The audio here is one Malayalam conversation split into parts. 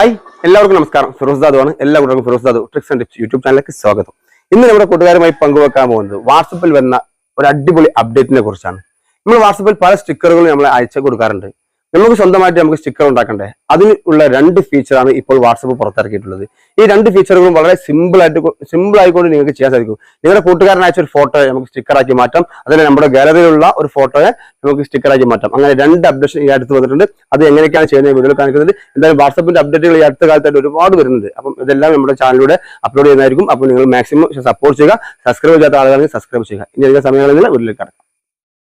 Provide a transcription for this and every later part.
ഹായ് എല്ലാവർക്കും നമസ്കാരം. ഫിറോസ് ആണ്. എല്ലാ കൂട്ടർക്കും Firoz Dadu tricks and tips YouTube ചാനലിലേക്ക് സ്വാഗതം. ഇന്ന് നമ്മുടെ കൂട്ടുകാരുമായി പങ്കുവെക്കാൻ പോകുന്നത് വാട്സപ്പിൽ വന്ന ഒരു അടിപൊളി അപ്ഡേറ്റിനെ കുറിച്ചാണ്. നമ്മൾ വാട്സപ്പിൽ പല സ്റ്റിക്കറുകളും നമ്മൾ അയച്ചു കൊടുക്കാറുണ്ട്. നമുക്ക് സ്വന്തമായിട്ട് നമുക്ക് സ്റ്റിക്കർ ഉണ്ടാക്കണ്ടേ? അതിനുള്ള രണ്ട് ഫീച്ചറാണ് ഇപ്പോൾ വാട്സപ്പ് പുറത്തിറക്കിയിട്ടുള്ളത്. ഈ രണ്ട് ഫീച്ചറുകളും വളരെ സിമ്പിൾ ആയിട്ട് സിമ്പിൾ ആയിക്കൊണ്ട് നിങ്ങൾക്ക് ചെയ്യാൻ സാധിക്കും. നിങ്ങളുടെ കൂട്ടുകാരൻ അയച്ച ഒരു ഫോട്ടോ നമുക്ക് സ്റ്റിക്കറാക്കി മാറ്റാം. അതിന് നമ്മുടെ ഗാലറിയിലുള്ള ഒരു ഫോട്ടോയെ നമുക്ക് സ്റ്റിക്കറാക്കി മാറ്റാം. അങ്ങനെ രണ്ട് അപ്ഡേഷൻ ഈ അടുത്ത് വന്നിട്ടുണ്ട്. അത് എങ്ങനെയൊക്കെയാണ് ചെയ്യുന്നത് വീഡിയോയിൽ കാണിക്കുന്നത്. എന്തായാലും വാട്സപ്പിന്റെ അപ്ഡേറ്റുകൾ ഈ അടുത്ത കാലത്തായിട്ട് ഒരുപാട് വരുന്നുണ്ട്. അപ്പം ഇതെല്ലാം നമ്മുടെ ചാനലിലൂടെ അപ്ലോഡ് ചെയ്യുന്നതായിരിക്കും. അപ്പോൾ നിങ്ങൾ മാക്സിമം സപ്പോർട്ട് ചെയ്യുക. സബ്സ്ക്രൈബ് ചെയ്യാത്ത ആളുകളാണെങ്കിൽ സബ്സ്ക്രൈബ് ചെയ്യുക. ഇനി അധികം സമയങ്ങളിൽ വീട്ടിലേക്ക് കിടക്കാം.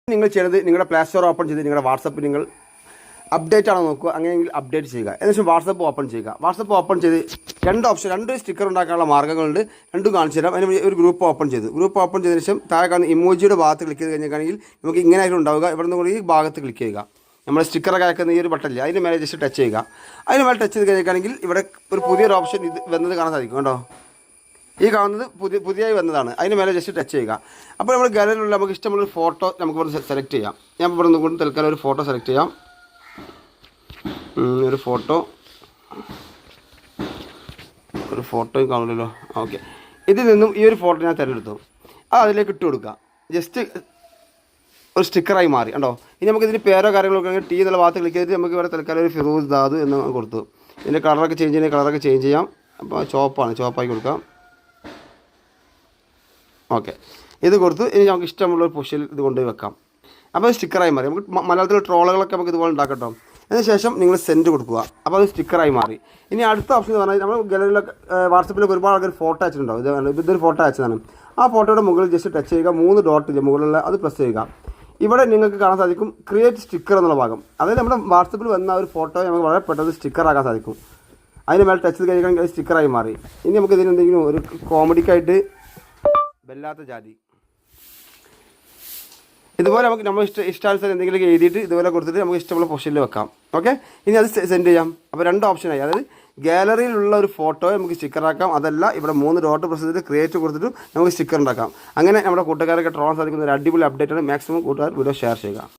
നിങ്ങൾ ചെയ്യുന്നത് നിങ്ങളുടെ പ്ലേ സ്റ്റോർ ഓപ്പൺ ചെയ്ത് നിങ്ങളുടെ വാട്സപ്പ് നിങ്ങൾ അപ്ഡേറ്റ് ആണോ നോക്കുക. അങ്ങനെയെങ്കിൽ അപ്ഡേറ്റ് ചെയ്യുക. ഏകദേശം വാട്സപ്പ് ഓപ്പൺ ചെയ്യുക. വാട്സപ്പ് ഓപ്പൺ ചെയ്ത് രണ്ട് ഓപ്ഷൻ രണ്ട് സ്റ്റിക്കർ ഉണ്ടാക്കാനുള്ള മാർഗങ്ങളുണ്ട്. രണ്ടും കാണിച്ചു തരാം. അതിന് ഒരു ഗ്രൂപ്പ് ഓപ്പൺ ചെയ്തു. ഗ്രൂപ്പ് ഓപ്പൺ ചെയ്തതിന് ശേഷം താഴെ കാണുന്ന ഇമോജിയുടെ ഭാഗത്ത് ക്ലിക്ക് ചെയ്ത് കഴിഞ്ഞിട്ടുണ്ടെങ്കിൽ നമുക്ക് ഇങ്ങനെ ആയിരിക്കും ഉണ്ടാവുക. ഇവിടെ നിന്ന് കൂടി ഈ ഭാഗത്ത് ക്ലിക്ക് ചെയ്യുക. നമ്മൾ സ്റ്റിക്കറൊക്കെ അയക്കുന്ന ഈ ഒരു ബട്ടണില്ല അതിന് മേലെ ജസ്റ്റ് ടച്ച് ചെയ്യുക. അതിന് മേലെ ടച്ച് ചെയ്ത് കഴിഞ്ഞിട്ടാണെങ്കിൽ ഇവിടെ ഒരു പുതിയൊരു ഓപ്ഷൻ ഇത് വന്നത് കാണാൻ സാധിക്കും കേട്ടോ. ഈ കാണുന്നത് പുതിയ പുതിയതായി വന്നതാണ്. അതിന് മേലെ ജസ്റ്റ് ടച്ച് ചെയ്യുക. അപ്പോൾ നമ്മൾ ഗാലറിയിലുള്ള നമുക്ക് ഇഷ്ടമുള്ള ഒരു ഫോട്ടോ നമുക്ക് ഇവിടെ സെലക്ട് ചെയ്യാം. ഞാൻ ഇവിടെ നിന്ന് കൊണ്ട് തൽക്കാലം ഒരു ഫോട്ടോ സെലക്ട് ചെയ്യാം. ഒരു ഫോട്ടോ. ഒരു ഫോട്ടോ കാണില്ലല്ലോ ഓക്കെ. ഇതിൽ നിന്നും ഈ ഒരു ഫോട്ടോ ഞാൻ തിരഞ്ഞെടുത്തു. അത് അതിലേക്ക് ഇട്ട് കൊടുക്കുക. ജസ്റ്റ് ഒരു സ്റ്റിക്കറായി മാറി. കണ്ടോ? ഇനി നമുക്ക് ഇതിന് പേരോ കാര്യങ്ങളൊക്കെ ഉണ്ടെങ്കിൽ ടീ എന്നുള്ള ഭാഗത്ത് ക്ലിക്ക് ചെയ്തിട്ട് നമുക്ക് ഇവിടെ തൽക്കാലം ഒരു ഫിറൂസ് ദാദു എന്ന് കൊടുത്തു. ഇതിന്റെ കളറൊക്കെ ചേഞ്ച് ചെയ്യുന്ന കളറൊക്കെ ചേഞ്ച് ചെയ്യാം. അപ്പോൾ ചോപ്പാണ് ചോപ്പാക്കി കൊടുക്കാം. ഓക്കെ. ഇത് കൊടുത്ത്. ഇനി നമുക്ക് ഇഷ്ടമുള്ള ഒരു പൊസിഷനിൽ ഇത് കൊണ്ടുപോയി വെക്കാം. അപ്പോൾ സ്റ്റിക്കറായി മാറി. നമുക്ക് മലയാളത്തിൽ ട്രോളുകളൊക്കെ നമുക്ക് ഇതുപോലെ ഉണ്ടാക്കട്ടോ അതിന് ശേഷം നിങ്ങൾ സെൻഡ് കൊടുക്കുക. അപ്പോൾ അത് സ്റ്റിക്കറായി മാറി. ഇനി അടുത്ത ഓപ്ഷൻ എന്ന് പറഞ്ഞാൽ നമ്മൾ ഗാലറിയിലൊക്കെ വാട്സപ്പിലൊക്കെ ഒരുപാട് ആൾക്കാർ ഫോട്ടോ അയച്ചിട്ടുണ്ടാവും. ഇത് ഇതൊരു ഫോട്ടോ അയച്ചതാണ്. ആ ഫോട്ടോയുടെ മുകളിൽ ജസ്റ്റ് ടച്ച് ചെയ്യുക. മൂന്ന് ഡോട്ട് ഇല്ല? മുകളിലുള്ള അത് പ്രസ് ചെയ്യുക. ഇവിടെ നിങ്ങൾക്ക് കാണാൻ സാധിക്കും ക്രിയേറ്റ് സ്റ്റിക്കർ എന്നുള്ള ഭാഗം. അതായത് നമ്മുടെ വാട്സപ്പിൽ വന്ന ഒരു ഫോട്ടോ നമുക്ക് വളരെ പെട്ടെന്ന് സ്റ്റിക്കറാക്കാൻ സാധിക്കും. അതിന് മേലെ ടച്ച് ചെയ്ത് കഴിയുകയാണെങ്കിൽ അത് സ്റ്റിക്കറായി മാറി. ഇനി നമുക്ക് ഇതിന് എന്തെങ്കിലും ഒരു കോമഡിക്കായിട്ട് വല്ലാത്ത ജാതി. ഇതുപോലെ നമുക്ക് നമ്മൾ ഇഷ്ട ഇഷ്ടാനുസരണം എന്തെങ്കിലും എഴുതിയിട്ട് ഇതുപോലെ കൊടുത്തിട്ട് നമുക്ക് ഇഷ്ടമുള്ള പൊസിഷനിൽ വെക്കാം. ഓക്കെ ഇനി അത് സെൻഡ് ചെയ്യാം. അപ്പോൾ രണ്ട് ഓപ്ഷനായി അതായത് ഗാലറിയിലുള്ള ഒരു ഫോട്ടോ നമുക്ക് സ്റ്റിക്കർ ആക്കാം. അതല്ല ഇവിടെ മൂന്ന് ഡോട്ട് പ്രസ് ചെയ്തിട്ട് ക്രിയേറ്റ് കൊടുത്തിട്ട് നമുക്ക് സ്റ്റിക്കർ ഉണ്ടാക്കാം. അങ്ങനെ നമ്മുടെ കൂട്ടുകാരൊക്കെ ട്രോളാൻ സാധിക്കുന്ന ഒരു അടിപൊളി അപ്ഡേറ്റ് ആണ്. മാക്സിമം കൂട്ടുകാർ വീഡിയോ ഷെയർ ചെയ്യുക.